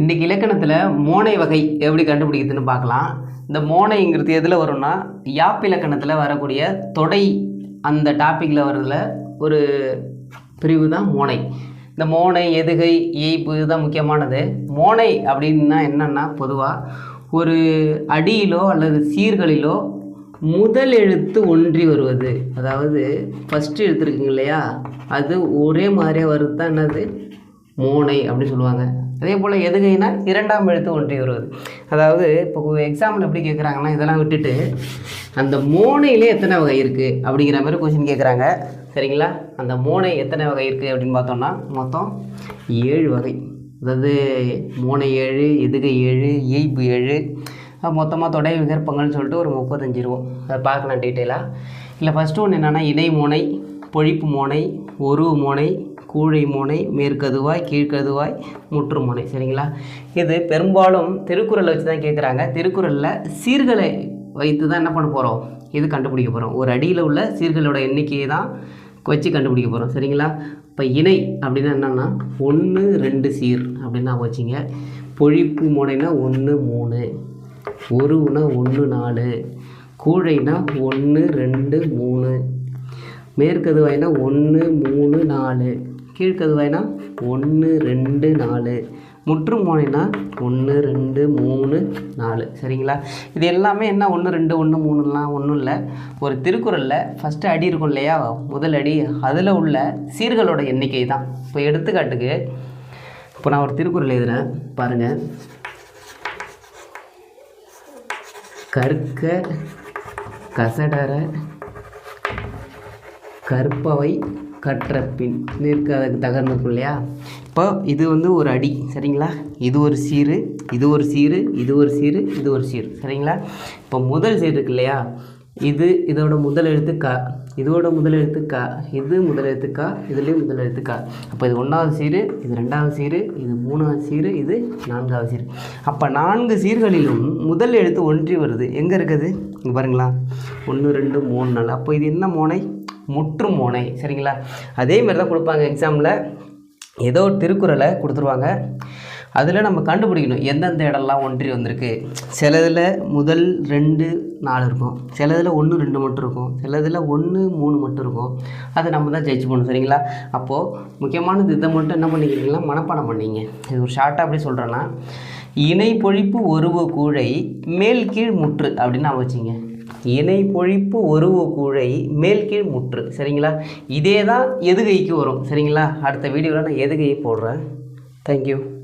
இன்றைக்கி இலக்கணத்தில் மோனை வகை எப்படி கண்டுபிடிக்குதுன்னு பார்க்கலாம். இந்த மோனைங்கிறது எதில் வரும்னா யாப் இலக்கணத்தில் வரக்கூடிய தொடை அந்த டாப்பிக்கில் வர்றதில் ஒரு பிரிவு தான் மோனை. இந்த மோனை எதுகை ஏய்ப்பு இதுதான் முக்கியமானது. மோனை அப்படின்னா என்னென்னா பொதுவாக ஒரு அடியிலோ அல்லது சீர்களிலோ முதல் எழுத்து ஒன்றி வருவது. அதாவது ஃபஸ்ட்டு எழுத்துருக்கீங்க இல்லையா? அது ஒரே மாதிரியாக வருது தான் என்னது? மோனை அப்படின்னு சொல்லுவாங்க. அதே போல் எதுகைனா இரண்டாம் எழுத்து ஒன்றி வருவது. அதாவது இப்போ எக்ஸாம்பிள் எப்படி கேட்குறாங்கன்னா இதெல்லாம் விட்டுட்டு அந்த மோனையிலே எத்தனை வகை இருக்குது அப்படிங்கிற மாதிரி கொஸ்டின் கேட்குறாங்க சரிங்களா? அந்த மோனை எத்தனை வகை இருக்குது அப்படின்னு பார்த்தோம்னா மொத்தம் ஏழு வகை. அதாவது மோனை ஏழு எதுகை ஏழு ஏய்ப்பு ஏழு மொத்தமாக தொடை விகற்பங்கள்னு சொல்லிட்டு ஒரு முப்பத்தஞ்சு ரூபா அதை பார்க்கலாம் டீட்டெயிலாக இல்லை ஃபஸ்ட்டு ஒன்று என்னென்னா இணை மோனை பொழிப்பு மோனை ஒரு மோனை கூழை முனை மேற்கதுவாய் கீழ்கதுவாய் முற்றுமுனை சரிங்களா? இது பெரும்பாலும் திருக்குறளை வச்சு தான் கேட்குறாங்க திருக்குறளில் சீர்களை வைத்து தான் என்ன பண்ண போகிறோம் இது கண்டுபிடிக்க போகிறோம் ஒரு அடியில் உள்ள சீர்களோட எண்ணிக்கையை தான் வச்சு கண்டுபிடிக்க போகிறோம் சரிங்களா? இப்போ இணை அப்படின்னா என்னென்னா ஒன்று ரெண்டு சீர் அப்படின்னு நான் வச்சிங்க. பொழிப்பு முனைனா ஒன்று மூணு. ஒருனா ஒன்று நாலு. கூழைனா ஒன்று ரெண்டு மூணு. மேற்கதுவாயினா ஒன்று மூணு நாலு. கீழ்கதுவாய்னா ஒன்று ரெண்டு நாலு. முற்று மோனைனா ஒன்று ரெண்டு மூணு நாலு. சரிங்களா? இது எல்லாமே என்ன ஒன்று ரெண்டு ஒன்று மூணுலாம் ஒன்றும் இல்லை. ஒரு திருக்குறளில் ஃபஸ்ட்டு அடி இருக்கும் இல்லையா? முதல் அடி. அதில் உள்ள சீர்களோட எண்ணிக்கை தான். இப்போ எடுத்துக்காட்டுக்கு இப்போ நான் ஒரு திருக்குறள் எழுதுறேன். பாருங்கள் கற்க கசடர கற்பவை கற்றப்பின். நிற்க அதுக்கு தகர்ந்துருக்கும் இல்லையா? இப்போ இது வந்து ஒரு அடி சரிங்களா? இது ஒரு சீரு இது ஒரு சீரு இது ஒரு சீரு இது ஒரு சீர் சரிங்களா? இப்போ முதல் சீர் இருக்கு இல்லையா? இது இதோட முதல் எழுத்து க இதோட முதல் எழுத்து க இது முதல் எழுத்து க இதுலேயும் முதல் எழுத்து க அப்போ இது ஒன்றாவது சீரு இது ரெண்டாவது சீரு இது மூணாவது சீரு இது நான்காவது சீரு அப்போ நான்கு சீர்களிலும் முதல் எழுத்து ஒன்றி வருது. எங்கே இருக்குது? இங்கே பாருங்களா ஒன்று ரெண்டு மூணு நாலு. அப்போ இது என்ன மோனை? முற்று மோனை சரிங்களா? அதே மாதிரி தான் கொடுப்பாங்க எக்ஸாமில் ஏதோ ஒரு திருக்குறளை கொடுத்துருவாங்க. அதில் நம்ம கண்டுபிடிக்கணும் எந்தெந்த இடம்லாம் ஒன்றி வந்திருக்கு. சிலதில் முதல் ரெண்டு நாலு இருக்கும். சிலதில் ஒன்று ரெண்டு மட்டும் இருக்கும். சிலதில் ஒன்று மூணு மட்டும் இருக்கும். அதை நம்ம தான் ஜெயிச்சு போகணும் சரிங்களா? அப்போது முக்கியமானது இதை மட்டும் என்ன பண்ணிக்கிறீங்களா மனப்பாடம் பண்ணிங்க. இது ஒரு ஷார்ட்டாக அப்படி சொல்கிறேன்னா இணை பொழிப்பு ஒருவ கூழை மேல் கீழ் முற்று அப்படின்னு நான் வச்சிங்க இணை பொழிப்பு உருவு கூழை மேல் கீழ் முற்று. சரிங்களா? இதே தான் எதுகைக்கு வரும். சரிங்களா? அடுத்த வீடியோவில் நான் எதுகையை போடுறேன்? தேங்க்யூ